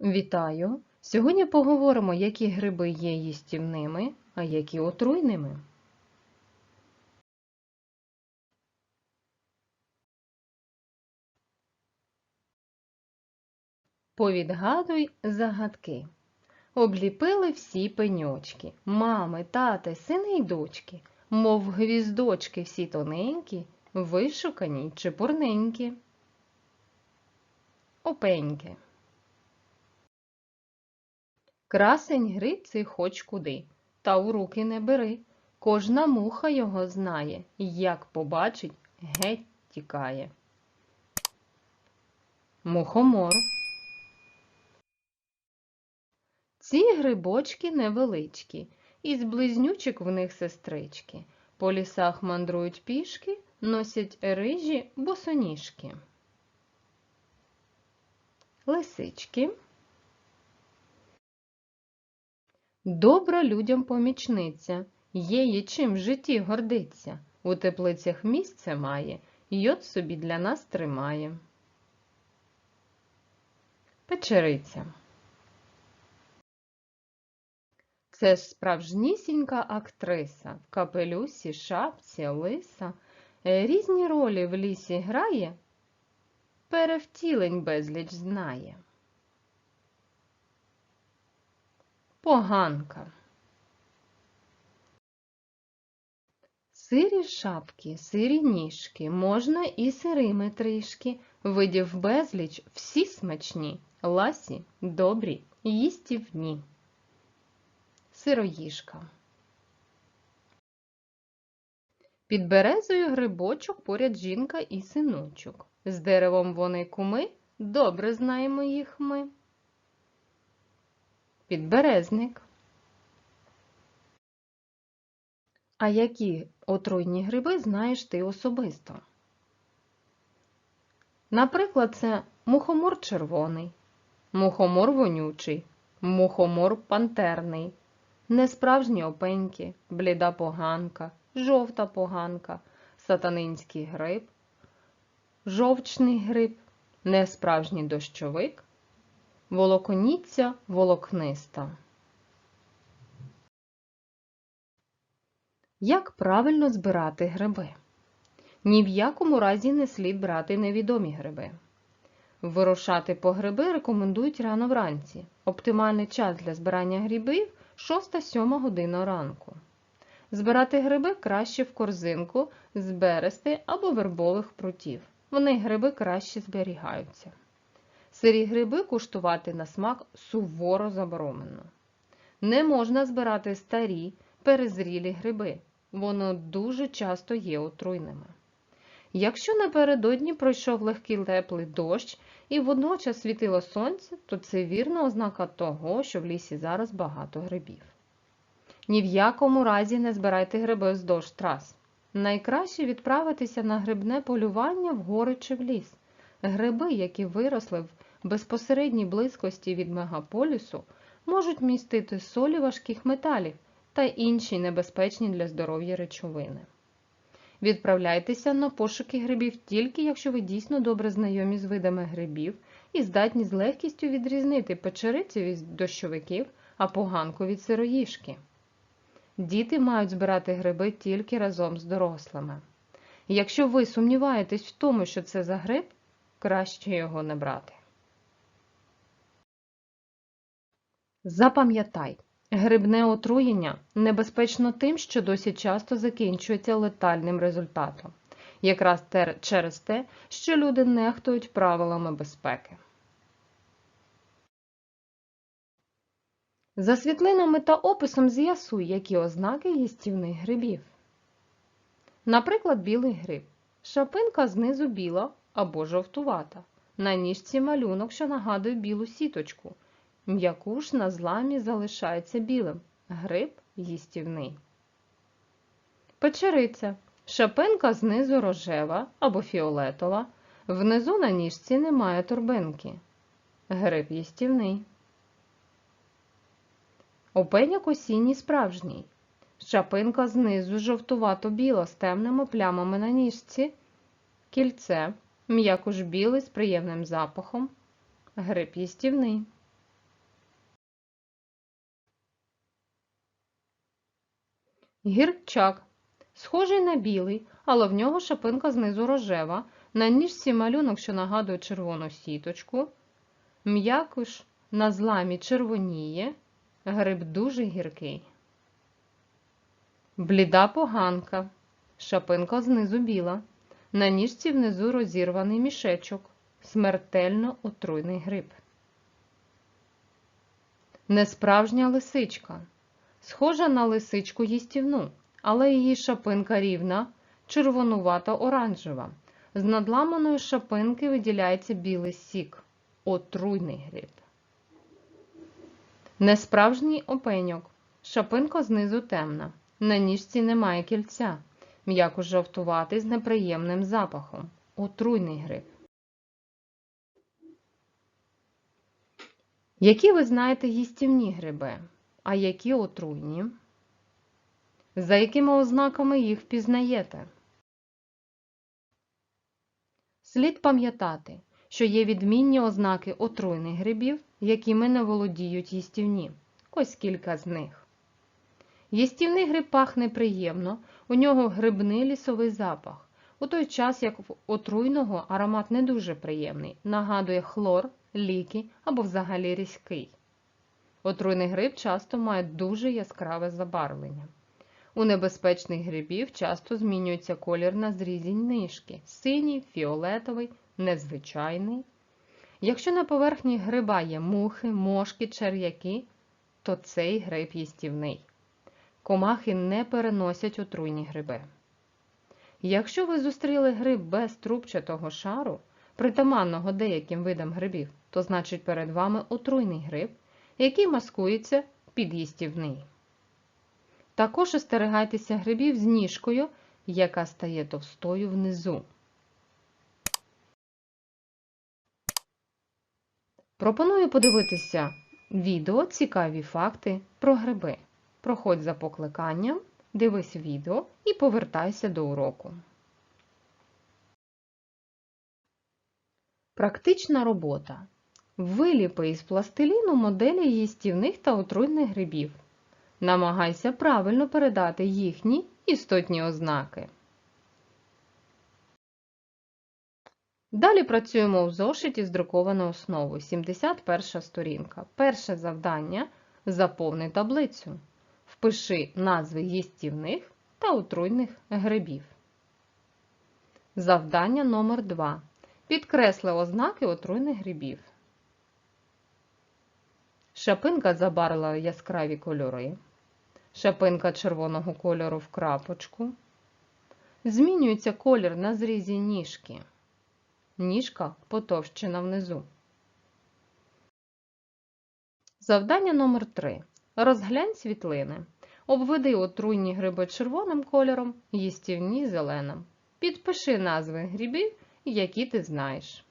Вітаю! Сьогодні поговоримо, які гриби є їстівними, а які отруйними. Повідгадуй загадки. Обліпили всі пеньочки, мами, тати, сини й дочки, мов гвіздочки всі тоненькі, вишукані й чепурненькі. Опеньки. Красень гриб цей хоч куди, та у руки не бери. Кожна муха його знає, як побачить, геть тікає. Мухомор. Ці грибочки невеличкі, із близнючок в них сестрички. По лісах мандрують пішки, носять рижі босоніжки. Лисички. Добра людям помічниця, є чим в житті гордиться. У теплицях місце має, йод собі для нас тримає. Печериця. Це ж справжнісінька актриса, в капелюсі, шапці, лиса. Е, Різні ролі в лісі грає, перевтілень безліч знає. Поганка. Сирі шапки, сирі ніжки, можна і сирими трішки, видів безліч, всі смачні, ласі, добрі, їстівні. Сироїжка. Під березою грибочок поряд жінка і синочок. З деревом вони куми, добре знаємо їх ми. Підберезник. А які отруйні гриби знаєш ти особисто? Наприклад, це мухомор червоний, мухомор вонючий, мухомор пантерний, несправжні опеньки, бліда поганка, жовта поганка, сатанинський гриб, жовчний гриб, несправжній дощовик, волоконіця волокниста. Як правильно збирати гриби? Ні в якому разі не слід брати невідомі гриби. Вирушати по гриби рекомендують рано вранці. Оптимальний час для збирання грибів 6-7 година ранку. Збирати гриби краще в корзинку з берести або вербових прутів. Вони гриби краще зберігаються. Сирі гриби куштувати на смак суворо заборонено. Не можна збирати старі, перезрілі гриби. Воно дуже часто є отруйними. Якщо напередодні пройшов легкий теплий дощ і водночас світило сонце, то це вірна ознака того, що в лісі зараз багато грибів. Ні в якому разі не збирайте гриби вздовж трас. Найкраще відправитися на грибне полювання в гори чи в ліс. Гриби, які виросли в безпосередній близькості від мегаполісу, можуть містити солі важких металів та інші небезпечні для здоров'я речовини. Відправляйтеся на пошуки грибів тільки якщо ви дійсно добре знайомі з видами грибів і здатні з легкістю відрізнити печерицю від дощовиків, а поганку від сироїжки. Діти мають збирати гриби тільки разом з дорослими. Якщо ви сумніваєтесь в тому, що це за гриб, краще його не брати. Запам'ятай, грибне отруєння небезпечно тим, що досить часто закінчується летальним результатом, якраз через те, що люди нехтують правилами безпеки. За світлинами та описом з'ясуй, які ознаки їстівних грибів. Наприклад, білий гриб. Шапинка знизу біла або жовтувата. На ніжці малюнок, що нагадує білу сіточку. М'якуш на зламі залишається білим. Гриб їстівний. Печериця. Шапинка знизу рожева або фіолетова. Внизу на ніжці немає торбинки. Гриб їстівний. Опеняк осінній справжній. Шапинка знизу жовтувато-біла з темними плямами на ніжці. Кільце. М'якуш білий з приємним запахом. Гриб їстівний. Гірчак. Схожий на білий, але в нього шапинка знизу рожева, на ніжці малюнок, що нагадує червону сіточку. М'якуш на зламі червоніє, гриб дуже гіркий. Бліда поганка. Шапинка знизу біла. На ніжці внизу розірваний мішечок. Смертельно отруйний гриб. Несправжня лисичка. Схожа на лисичку їстівну, але її шапинка рівна, червонувато оранжева. З надламаної шапинки виділяється білий сік. Отруйний гриб. Несправжній опеньок. Шапинка знизу темна. На ніжці немає кільця. М'яко жовтуватий з неприємним запахом. Отруйний гриб. Які ви знаєте їстівні гриби, а які отруйні? За якими ознаками їх впізнаєте? Слід пам'ятати, що є відмінні ознаки отруйних грибів, якими не володіють їстівні. Ось кілька з них. Їстівний гриб пахне приємно, у нього грибний лісовий запах. У той час, як в отруйного аромат не дуже приємний, нагадує хлор, ліки або взагалі різкий. Отруйний гриб часто має дуже яскраве забарвлення. У небезпечних грибів часто змінюється колір на зрізі нишки синій, фіолетовий, незвичайний. Якщо на поверхні гриба є мухи, мошки, черв'яки, то цей гриб їстівний. Комахи не переносять отруйні гриби. Якщо ви зустріли гриб без трубчатого шару, притаманного деяким видам грибів, то значить перед вами отруйний гриб, який маскується під їстівний. Також остерігайтеся грибів з ніжкою, яка стає товстою внизу. Пропоную подивитися відео цікаві факти про гриби. Проходь за покликанням, дивись відео і повертайся до уроку. Практична робота. Виліпи із пластиліну моделі їстівних та отруйних грибів. Намагайся правильно передати їхні істотні ознаки. Далі працюємо у зошиті з друкованою основою. 71 сторінка. Перше завдання заповни таблицю. Впиши назви їстівних та отруйних грибів. Завдання номер 2 Підкресли ознаки отруйних грибів. Шапинка забарвила яскраві кольори. Шапинка червоного кольору в крапочку. Змінюється колір на зрізі ніжки. Ніжка потовщена внизу. Завдання номер 3 Розглянь світлини. Обведи отруйні гриби червоним кольором, їстівні зеленим. Підпиши назви грибів, які ти знаєш.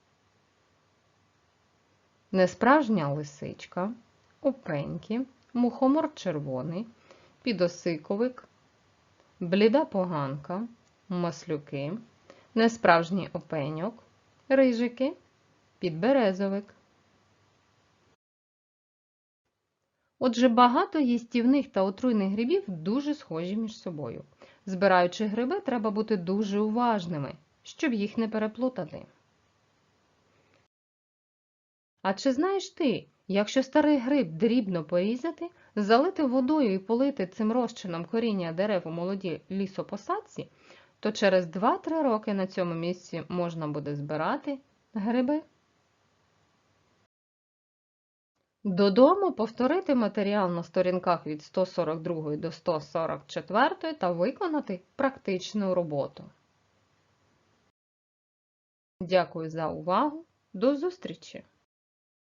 Несправжня лисичка, опеньки, мухомор червоний, підосиковик, бліда поганка, маслюки, несправжній опеньок, рижики, підберезовик. Отже, багато їстівних та отруйних грибів дуже схожі між собою. Збираючи гриби, треба бути дуже уважними, щоб їх не переплутати. А чи знаєш ти, якщо старий гриб дрібно порізати, залити водою і полити цим розчином коріння дерев у молодій лісопосадці, то через 2-3 роки на цьому місці можна буде збирати гриби? Додому повторити матеріал на сторінках від 142 до 144 та виконати практичну роботу. Дякую за увагу. До зустрічі!